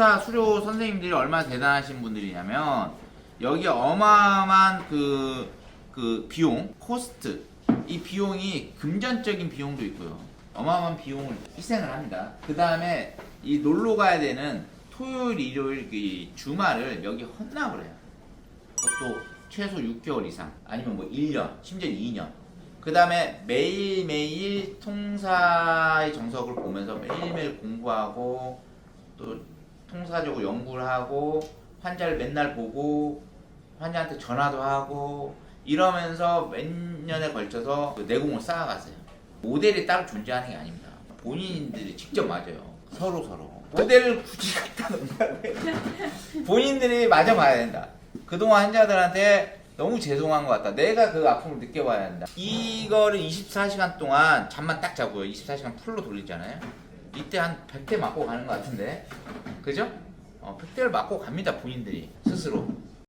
통사 수료 선생님들이 얼마나 대단하신 분들이냐면 여기 어마어마한 그, 그 비용, 코스트 이 비용이 금전적인 비용도 있고요. 어마어마한 비용을 희생을 합니다. 그 다음에 이 놀러 가야 되는 토요일, 일요일 이 주말을 여기 헌납을 해요. 그것도 최소 6개월 이상 아니면 뭐 1년 심지어 2년 그 다음에 매일매일 통사의 정석을 보면서 매일매일 공부하고 또 통사적으로 연구를 하고 환자를 맨날 보고 환자한테 전화도 하고 이러면서 몇 년에 걸쳐서 그 내공을 쌓아가세요 모델이 따로 존재하는 게 아닙니다 본인들이 직접 맞아요 서로 서로 모델을 굳이 갖다 놓는다고 본인들이 맞아봐야 된다. 그동안 환자들한테 너무 죄송한 것 같다. 내가 그 아픔을 느껴봐야 한다. 이거를 24시간 동안 잠만 딱 자고요. 24시간 풀로 돌리잖아요. 이때 한 100대 맞고 가는 것 같은데. 그죠? 어, 100대를 맞고 갑니다. 본인들이 스스로.